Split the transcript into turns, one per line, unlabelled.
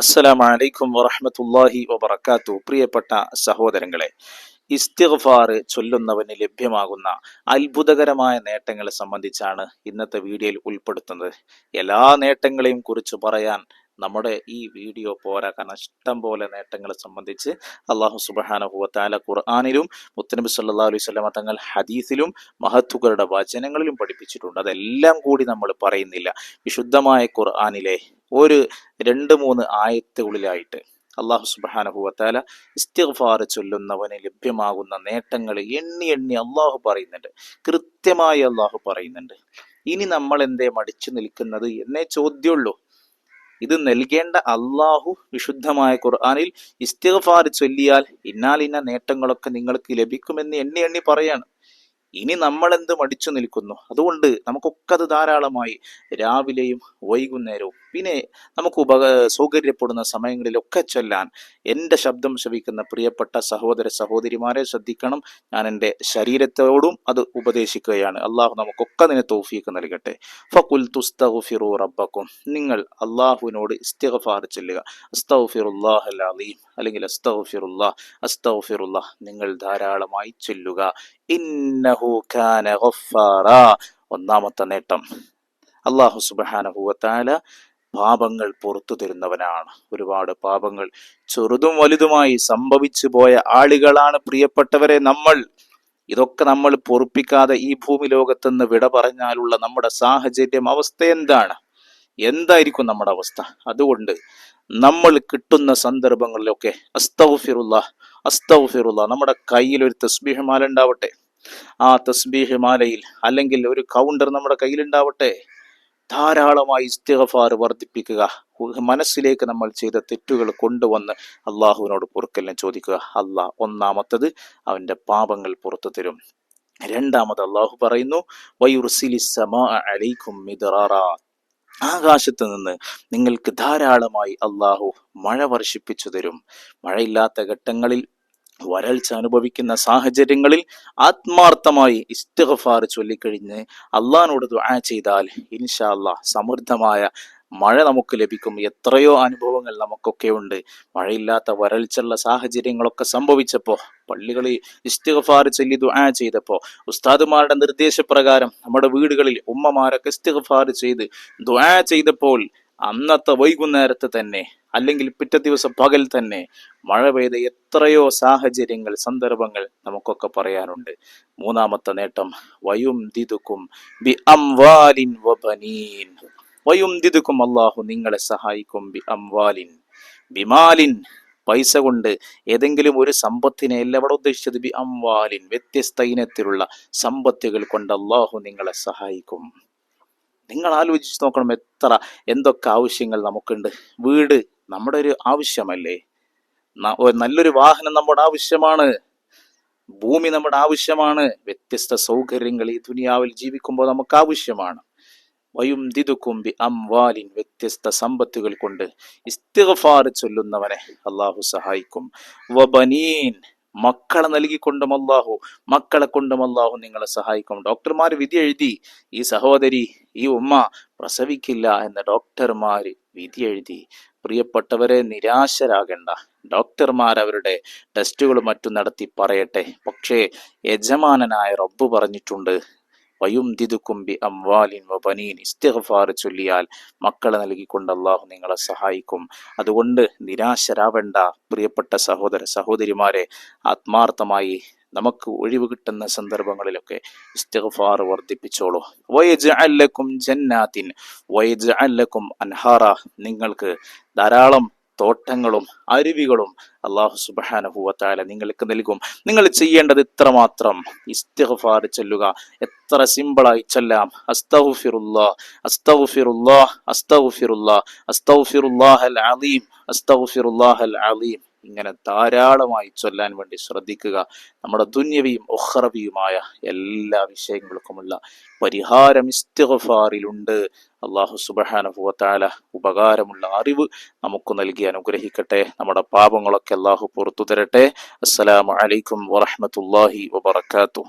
അസ്സലാമു അലൈക്കും വറഹ്മത്തുള്ളാഹി വബറകാത്തു പ്രിയപ്പെട്ട സഹോദരങ്ങളെ ഇസ്തിഗ്ഫാർ ചൊല്ലുന്നവന് ലഭ്യമാകുന്ന അത്ഭുതകരമായ നേട്ടങ്ങളെ സംബന്ധിച്ചാണ് ഇന്നത്തെ വീഡിയോയിൽ ഉൾപ്പെടുത്തുന്നത്. എല്ലാ നേട്ടങ്ങളെയും കുറിച്ച് പറയാൻ നമ്മുടെ ഈ വീഡിയോ പോരാ കാരണം ഇഷ്ടം പോലെ നേട്ടങ്ങളെ സംബന്ധിച്ച് അള്ളാഹു സുബാനഹുവത്താല ഖുർആാനിലും മുത്തനബി സല്ലാ അലൈഹി സ്വലമ തങ്ങൾ ഹദീസിലും മഹത്തുക്കളുടെ വചനങ്ങളിലും പഠിപ്പിച്ചിട്ടുണ്ട്. അതെല്ലാം കൂടി നമ്മൾ പറയുന്നില്ല. വിശുദ്ധമായ ഖുർആാനിലെ ഒരു രണ്ട് മൂന്ന് ആയത്തുകളിലായിട്ട് അള്ളാഹു സുബാനഹുവത്താല ഇസ്തിഗ്ഫാർ ചൊല്ലുന്നവന് ലഭ്യമാകുന്ന നേട്ടങ്ങൾ എണ്ണി എണ്ണി അള്ളാഹു പറയുന്നുണ്ട്. കൃത്യമായി അള്ളാഹു പറയുന്നുണ്ട്. ഇനി നമ്മൾ എന്തേ മടിച്ചു നിൽക്കുന്നത് എന്നേ ചോദ്യമുള്ളൂ. ഇത് നൽകേണ്ട അള്ളാഹു വിശുദ്ധമായ ഖുർആാനിൽ ഇസ്തിഫാർ ചൊല്ലിയാൽ ഇന്നാലിന്ന നേട്ടങ്ങളൊക്കെ നിങ്ങൾക്ക് ലഭിക്കുമെന്ന് എണ്ണി എണ്ണി പറയാണ്. ഇനി നമ്മൾ എന്ത് മടിച്ചു നിൽക്കുന്നു? അതുകൊണ്ട് നമുക്കൊക്കെ അത് ധാരാളമായി രാവിലെയും വൈകുന്നേരവും. പിന്നെ നമുക്ക് ഉപ സൗകര്യപ്പെടുന്ന സമയങ്ങളിലൊക്കെ ചൊല്ലാൻ എന്റെ ശബ്ദം ശ്രവിക്കുന്ന പ്രിയപ്പെട്ട സഹോദര സഹോദരിമാരെ ശ്രദ്ധിക്കണം. ഞാൻ എന്റെ ശരീരത്തോടും അത് ഉപദേശിക്കുകയാണ്. അള്ളാഹു നമുക്കൊക്കെ അതിനെ തോഫീക്ക് നൽകട്ടെ. ഫകുൽ തുസ്തഫിറു റബ്ബക്കും. നിങ്ങൾ അള്ളാഹുവിനോട് ഇസ്തിഗഫാർ ചെല്ലുക. അസ്തഫിറുല്ലാഹ് അലീം. അല്ലെങ്കിൽ അസ്തഫിറുല്ല അസ്തഫിറുല്ല നിങ്ങൾ ധാരാളമായി ചൊല്ലുക. ഇന്നഹു ഒന്നാമത്തെ നേട്ടം അള്ളാഹു സുബാനഹുവത്താല പാപങ്ങൾ പുറത്തു തരുന്നവനാണ്. ഒരുപാട് പാപങ്ങൾ ചെറുതും വലുതുമായി സംഭവിച്ചു പോയ ആളുകളാണ് പ്രിയപ്പെട്ടവരെ നമ്മൾ. ഇതൊക്കെ നമ്മൾ പൊറുപ്പിക്കാതെ ഈ ഭൂമി ലോകത്തുനിന്ന് വിട പറഞ്ഞാലുള്ള നമ്മുടെ സാഹചര്യം അവസ്ഥ എന്താണ്? എന്തായിരിക്കും നമ്മുടെ അവസ്ഥ? അതുകൊണ്ട് നമ്മൾ കിട്ടുന്ന സന്ദർഭങ്ങളിലൊക്കെ അസ്തൗഫിറുള്ള അസ്തൗഫിറുള്ള നമ്മുടെ കയ്യിൽ ഒരു തസ്ബീഹ് മാല ഉണ്ടാവട്ടെ. ആ തസ്ബീഹ് മാലയിൽ അല്ലെങ്കിൽ ഒരു കൗണ്ടർ നമ്മുടെ കയ്യിൽ ഉണ്ടാവട്ടെ. ധാരാളമായി ഇസ്തിഗഫാർ വർദ്ധിപ്പിക്കുക. മനസ്സിലേക്ക് നമ്മൾ ചെയ്ത തെറ്റുകൾ കൊണ്ടുവന്ന് അള്ളാഹുവിനോട് പൊറുക്കലിനെ ചോദിക്കുക. അള്ളാഹ് ഒന്നാമത്തത് അവന്റെ പാപങ്ങൾ പുറത്തു തരും. രണ്ടാമത് അള്ളാഹു പറയുന്നു അലൈക്കും ആകാശത്ത് നിന്ന് നിങ്ങൾക്ക് ധാരാളമായി അള്ളാഹു മഴ വർഷിപ്പിച്ചു തരും. മഴയില്ലാത്ത ഘട്ടങ്ങളിൽ വരൾച്ച അനുഭവിക്കുന്ന സാഹചര്യങ്ങളിൽ ആത്മാർത്ഥമായി ഇസ്തഫാർ ചൊല്ലിക്കഴിഞ്ഞ് അള്ളഹാനോട് ദുആ ചെയ്താൽ ഇൻഷാ അള്ളാഹ് സമൃദ്ധമായ മഴ നമുക്ക് ലഭിക്കും. എത്രയോ അനുഭവങ്ങൾ നമുക്കൊക്കെ ഉണ്ട്. മഴയില്ലാത്ത വരൾച്ചുള്ള സാഹചര്യങ്ങളൊക്കെ സംഭവിച്ചപ്പോൾ പള്ളികളിൽ ഇസ്തിഗഫാർ ചൊല്ലി ദുആ ചെയ്തപ്പോൾ ഉസ്താദുമാരുടെ നിർദ്ദേശപ്രകാരം നമ്മുടെ വീടുകളിൽ ഉമ്മമാരൊക്കെ ഇസ്തിഗഫാർ ചെയ്ത് ദുആ ചെയ്തപ്പോൾ അന്നത്തെ വൈകുന്നേരത്തെ തന്നെ അല്ലെങ്കിൽ പിറ്റേ ദിവസം പകൽ തന്നെ മഴ പെയ്ത എത്രയോ സാഹചര്യങ്ങൾ സന്ദർഭങ്ങൾ നമുക്കൊക്കെ പറയാനുണ്ട്. മൂന്നാമത്തെ നേട്ടം വയും ദിതുക്കും ബി അംവാലിൻ വബനീൻ വയും ദിതുക്കും അള്ളാഹു നിങ്ങളെ സഹായിക്കും ബി അംവാലിൻ ബിമാലിൻ പൈസ കൊണ്ട് ഏതെങ്കിലും ഒരു സമ്പത്തിനെ അല്ല അവിടെ ഉദ്ദേശിച്ചത് ബി അംവാലിൻ. വ്യത്യസ്ത ഇനത്തിലുള്ള സമ്പത്തുകൾ കൊണ്ട് അള്ളാഹു നിങ്ങളെ സഹായിക്കും. നിങ്ങൾ ആലോചിച്ച് നോക്കണം എത്ര എന്തൊക്കെ ആവശ്യങ്ങൾ നമുക്കുണ്ട്. വീട് നമ്മുടെ ഒരു ആവശ്യമല്ലേ? നല്ലൊരു വാഹനം നമ്മുടെ ആവശ്യമാണ്. ഭൂമി നമ്മുടെ ആവശ്യമാണ്. വ്യത്യസ്ത സൗകര്യങ്ങൾ ഈ ദുനിയാവിൽ ജീവിക്കുമ്പോൾ നമുക്ക് ആവശ്യമാണ്. വയും ദിതുക്കുംബി അംവാലിൻ വ്യത്യസ്ത സമ്പത്തുകൾ കൊണ്ട് ഇസ്തിഗഫാർ ചൊല്ലുന്നവനെ അള്ളാഹു സഹായിക്കും. വബനീൻ മക്കളെ നൽകിക്കൊണ്ടും അള്ളാഹു മക്കളെ കൊണ്ടും അള്ളാഹു നിങ്ങളെ സഹായിക്കും. ഡോക്ടർമാർ വിധി എഴുതി ഈ സഹോദരി ഈ ഉമ്മ പ്രസവിക്കില്ല എന്ന് ഡോക്ടർമാർ വിധി എഴുതി. പ്രിയപ്പെട്ടവരെ നിരാശരാകേണ്ട. ഡോക്ടർമാർ അവരുടെ ടെസ്റ്റുകളും മറ്റും നടത്തി പറയട്ടെ. പക്ഷേ യജമാനനായ റബ്ബ് പറഞ്ഞിട്ടുണ്ട് അംവാലിൻ വബനീൻ ചൊല്ലിയാൽ മക്കളെ നൽകിക്കൊണ്ട് അള്ളാഹു നിങ്ങളെ സഹായിക്കും. അതുകൊണ്ട് നിരാശരാവേണ്ട പ്രിയപ്പെട്ട സഹോദര സഹോദരിമാരെ ആത്മാർത്ഥമായി നമുക്ക് ഒഴിവ് കിട്ടുന്ന സന്ദർഭങ്ങളിലൊക്കെ ഇസ്തിഗ്ഫാർ വർദ്ധിപ്പിച്ചോളൂ. വയജഅല്ലക്കും ജന്നാത്തിൻ. വയജഅല്ലക്കും അൻഹാറ. നിങ്ങൾക്ക് ധാരാളം തോട്ടങ്ങളും അരുവികളും അള്ളാഹു സുബാനഹുവത്താല നിങ്ങൾക്ക് നൽകും. നിങ്ങൾ ചെയ്യേണ്ടത് ഇത്ര മാത്രം ഇസ്തിഗ്ഫാർ ചൊല്ലുക. എത്ര സിമ്പിളായി ചെല്ലാം. അസ്തഗ്ഫിറുല്ലാ അസ്തഗ്ഫിറുല്ലാ അസ്തഗ്ഫിറുല്ലാ അസ്തഗ്ഫിറുല്ലാഹൽ അലീം അസ്തഗ്ഫിറുല്ലാഹൽ അലീം. ഇങ്ങനെ ധാരാളമായി ചൊല്ലാൻ വേണ്ടി ശ്രദ്ധിക്കുക. നമ്മുടെ ദുന്യവിയും ഒഹ്റവിയുമായ എല്ലാ വിഷയങ്ങൾക്കുമുള്ള പരിഹാരം ഇസ്തിഗ്ഫാറിലുണ്ട്. അള്ളാഹു സുബഹാനുഭവത്താല ഉപകാരമുള്ള അറിവ് നമുക്ക് നൽകി അനുഗ്രഹിക്കട്ടെ. നമ്മുടെ പാപങ്ങളൊക്കെ അള്ളാഹു പുറത്തു തരട്ടെ അസ്സലാമു അലൈക്കും വറഹമത്തല്ലാഹി വബർക്കാത്തു